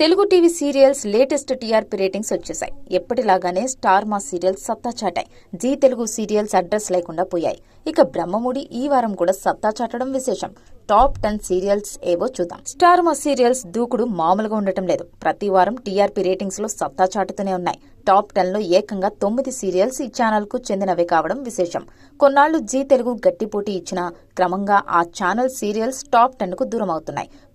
Telugu TV serials latest TRP ratings వచ్చేసాయి ఎప్పటిలాగానే star Maa serials సత్తా చాటాయి. జీ తెలుగు సీరియల్స్ అడ్రస్ లేకుండా పోయాయి. ఇక బ్రహ్మముడి ఈ వారం కూడా సత్తా చాటడం విశేషం. టాప్ టెన్ సీరియల్స్ ఏవో చూద్దాం. స్టార్ మా సీరియల్స్ దూకుడు మామూలుగా ఉండటం లేదు. ప్రతి వారం టీఆర్పీ రేటింగ్స్లో సత్తా చాటుతూనే ఉన్నాయి. టాప్ టెన్లో ఏకంగా తొమ్మిది సీరియల్స్ ఈ ఛానల్కు చెందినవే కావడం విశేషం. కొన్నాళ్ళు జీ తెలుగు గట్టి పోటీ ఇచ్చినా క్రమంగా ఆ ఛానల్ సీరియల్స్ టాప్ టెన్కు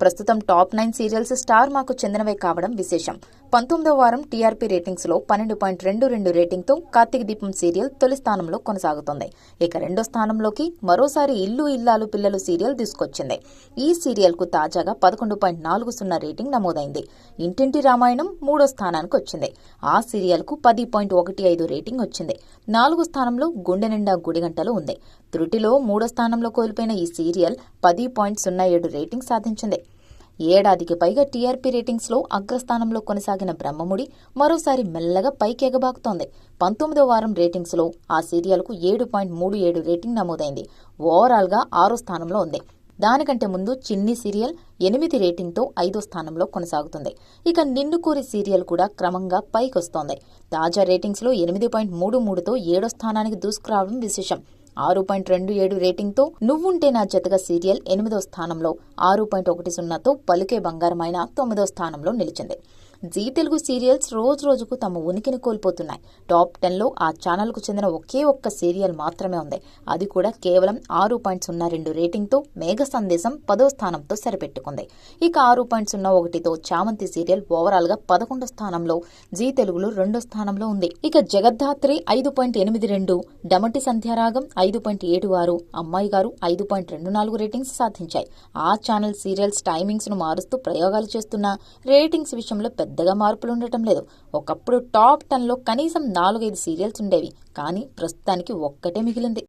ప్రస్తుతం టాప్ నైన్ సీరియల్స్ స్టార్ మాకు చెందినవే కావడం విశేషం. పంతొమ్మిదో వారం టీఆర్పీ రేటింగ్స్లో పన్నెండు పాయింట్ రెండు రెండు రేటింగ్తో కార్తీక దీపం సీరియల్ తొలి స్థానంలో కొనసాగుతోంది. ఇక రెండో స్థానంలోకి మరోసారి ఇల్లు ఇల్లాలు పిల్లలు సీరియల్ తీసుకొచ్చింది. ఈ సీరియల్కు తాజాగా పదకొండు పాయింట్ నాలుగు సున్నా రేటింగ్ నమోదైంది. ఇంటింటి రామాయణం మూడో స్థానానికి వచ్చింది. ఆ సీరియల్ సీరియల్కు పది పాయింట్ ఒకటి ఐదు రేటింగ్ వచ్చింది. నాలుగు స్థానంలో గుండె నిండా గుడిగంటలు ఉంది. త్రుటిలో మూడో స్థానంలో కోల్పోయిన ఈ సీరియల్ పది పాయింట్ సున్నా ఏడు రేటింగ్ సాధించింది. ఏడాదికి పైగా టీఆర్పీ రేటింగ్స్లో అగ్రస్థానంలో కొనసాగిన బ్రహ్మముడి మరోసారి మెల్లగా పైకి ఎగబాకుతోంది. పంతొమ్మిదో వారం రేటింగ్స్లో ఆ సీరియల్కు ఏడు పాయింట్ మూడు ఏడు రేటింగ్ నమోదైంది. ఓవరాల్గా ఆరో స్థానంలో ఉంది. దానికంటే ముందు చిన్ని సీరియల్ ఎనిమిది రేటింగ్తో ఐదో స్థానంలో కొనసాగుతుంది. ఇక నిన్నుకోరి సీరియల్ కూడా క్రమంగా పైకొస్తోంది. తాజా రేటింగ్స్లో ఎనిమిది పాయింట్ మూడు మూడుతో ఏడో స్థానానికి దూసుకురావడం విశేషం. ఆరు పాయింట్ రెండు ఏడు రేటింగ్తో నువ్వుంటే నా జతగా సీరియల్ ఎనిమిదో స్థానంలో ఆరు పాయింట్ ఒకటి సున్నాతో పలుకే బంగారమైన తొమ్మిదో స్థానంలో నిలిచింది. జీ తెలుగు సీరియల్స్ రోజు రోజుకు తమ ఉనికిని కోల్పోతున్నాయి. టాప్ టెన్లో ఆ ఛానల్కు చెందిన ఒకే ఒక్క సీరియల్ మాత్రమే ఉంది. అది కూడా కేవలం ఆరు పాయింట్ సున్నా రెండు రేటింగ్తో మేఘ సందేశం పదో స్థానంతో సరిపెట్టుకుంది. ఇక ఆరు పాయింట్ సున్నా ఒకటితో చామంతి సీరియల్ ఓవరాల్గా పదకొండో స్థానంలో జీ తెలుగులో రెండో స్థానంలో ఉంది. ఇక జగద్ధాత్రి ఐదు పాయింట్ ఎనిమిది రెండు డమటి సంధ్యారాగం ఐదు పాయింట్ ఏడు ఆరు అమ్మాయి గారు ఐదు పాయింట్ రెండు నాలుగు రేటింగ్స్ సాధించాయి. ఆ ఛానల్ సీరియల్స్ టైమింగ్స్ను మారుస్తూ ప్రయోగాలు చేస్తున్న రేటింగ్స్ విషయంలో పెద్ద పెద్దగా మార్పులు ఉండటం లేదు. ఒకప్పుడు టాప్ టెన్లో కనీసం నాలుగైదు సీరియల్స్ ఉండేవి కానీ ప్రస్తుతానికి ఒక్కటే మిగిలింది.